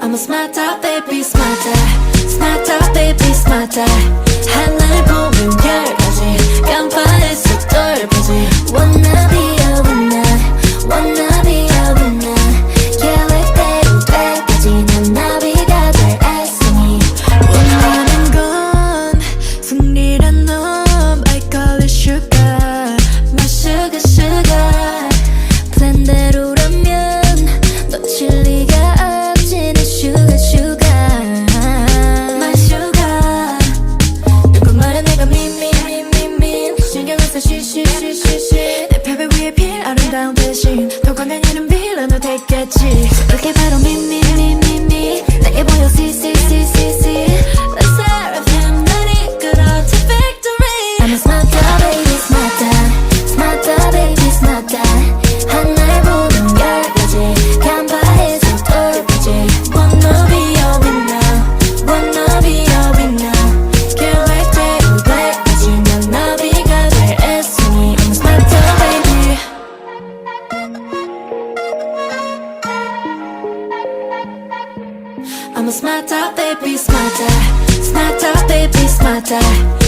I'm a smarter, baby, smarter, smarter, baby, smarter. 미친 더 강한 이름 빌런도 됐겠지? 그게 바로 미미미미미. 내게 보여 see see see see see Smarter, baby smarter. Smarter, baby smarter.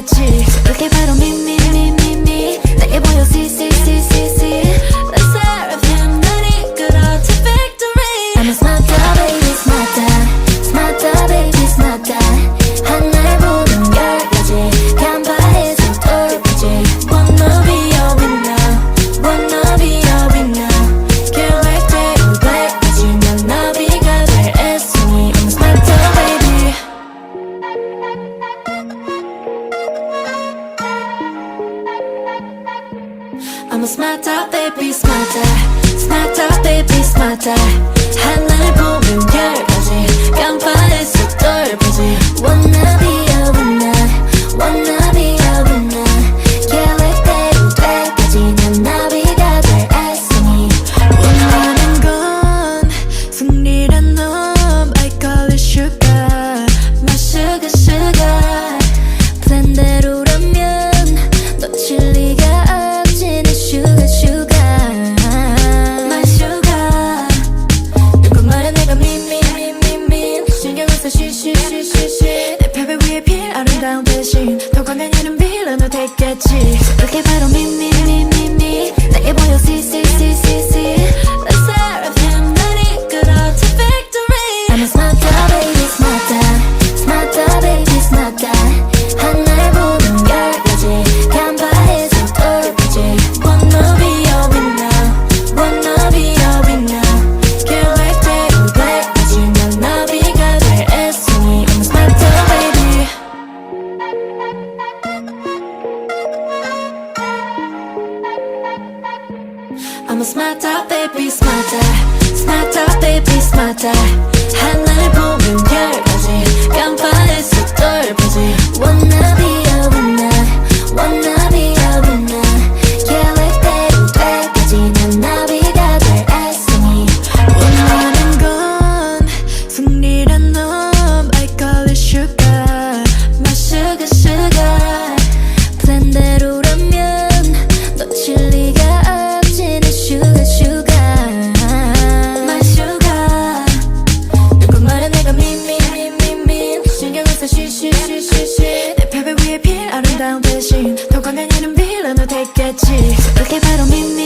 알았지. 그게 바로 밋밋. I'm a smart up, baby, smarter. Smart up, baby, smarter. 그게 바로 미미미미미 나게 보여 see see see see see I'm a smarter baby smarter. Smarter baby smarter. 하늘 I don't mean